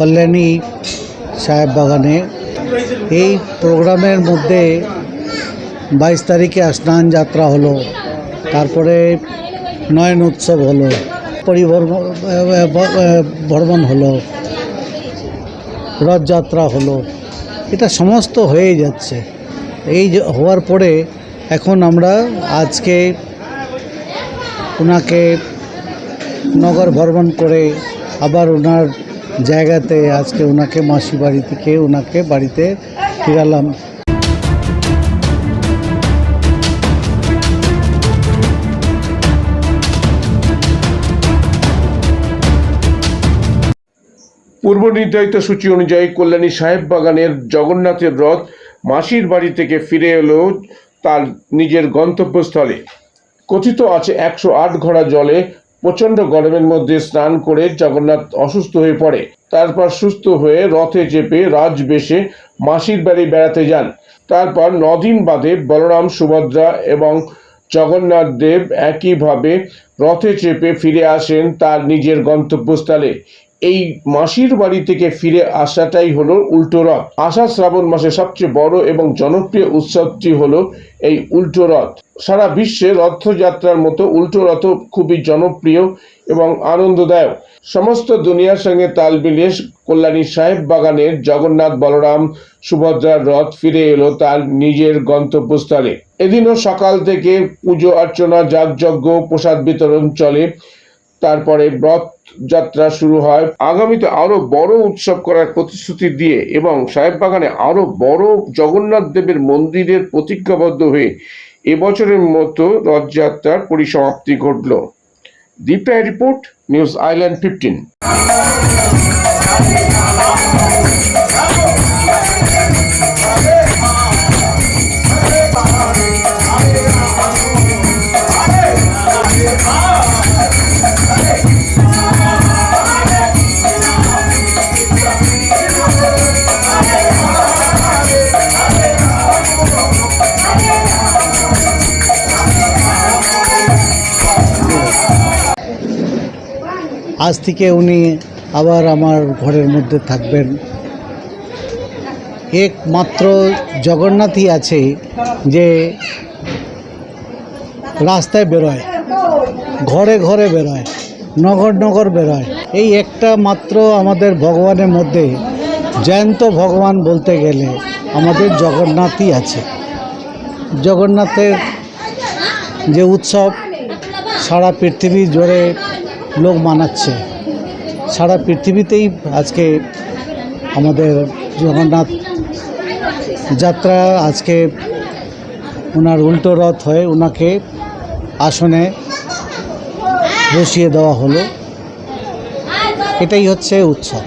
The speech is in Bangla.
কল্যাণী সাহেব বাগানে এই প্রোগ্রামের মধ্যে বাইশ তারিখে স্নান যাত্রা হলো, তারপরে নয়ন উৎসব হলো ভ্রমণ হলো, রথযাত্রা হলো, এটা সমস্ত হয়ে যাচ্ছে। এই হওয়ার পরে এখন আমরা আজকে ওনাকে নগর ভ্রমণ করে আবার ওনার জায়গাতে আজকে ওনাকে মাসি বাড়ি থেকে ওনাকে বাড়িতে ফিরালাম। পূর্ব নির্ধারিত সূচি অনুযায়ী কল্যাণী সাহেব বাগানের জগন্নাথের রথ মাসির বাড়ি থেকে ফিরে এলো তার নিজের গন্তব্যস্থলে। কথিত আছে একশো আট ঘোড়া জলে প্রচণ্ড গরমের মধ্যে স্নান করে জগন্নাথ অসুস্থ হয়ে পড়ে। তারপর সুস্থ হয়ে রথে চেপে রাজবেশে মাসির বাড়ি বেড়াতে যান। তারপর নদিন বাদে বলরাম, সুভদ্রা এবং জগন্নাথ দেব একইভাবে রথে চেপে ফিরে আসেন তার নিজের গন্তব্যস্থলে। এই মাসির বাড়ি থেকে ফিরে আসাটাই হলো উল্টো রথ। আষাঢ় শ্রাবণ মাসে সবচেয়ে বড় এবং জনপ্রিয় উৎসবটি হলো এই উল্টো রথ। সারা বিশ্বে রথযাত্রার মতো উল্টো রথ খুবই জনপ্রিয় এবং আনন্দদায়ক। সমস্ত দুনিয়ার সঙ্গে তাল মিলিয়ে কল্যাণী সাহেব বাগানের জগন্নাথ বলরাম সুভদ্রার রথ ফিরে এলো তার নিজের গন্তব্যস্থলে। এদিনও সকাল থেকে পুজো অর্চনা, যাগযজ্ঞ, প্রসাদ বিতরণ চলে। তারপরে রথ যাত্রা শুরু হয়। আগামীতে আরও বড় উৎসব করার প্রতিশ্রুতি দিয়ে এবং সাহেব বাগানে আরও বড় জগন্নাথ দেবের মন্দিরের প্রতিজ্ঞাবদ্ধ হয়ে এবছরের মতো রথযাত্রার পরিসমাপ্তি ঘটল। দীপ্রায় রিপোর্ট নিউজ আইল্যান্ড ফিফটিন। আজ থেকে উনি আবার আমার ঘরের মধ্যে থাকবেন। একমাত্র জগন্নাথই আছে যে রাস্তায় বেরোয়, ঘরে ঘরে বেরোয়, নগর নগর বেরোয়। এই একটা মাত্র আমাদের ভগবানের মধ্যে জয়ন্ত ভগবান বলতে গেলে আমাদের জগন্নাথই আছে। জগন্নাথের যে উৎসব সারা পৃথিবী জুড়ে লোক মানাচ্ছে। সারা পৃথিবীতেই আজকে আমাদের জগন্নাথ যাত্রা আজকে ওনার উল্টো রথ হয়ে ওনাকে আসনে বসিয়ে দেওয়া হলো। এটাই হচ্ছে উৎসব।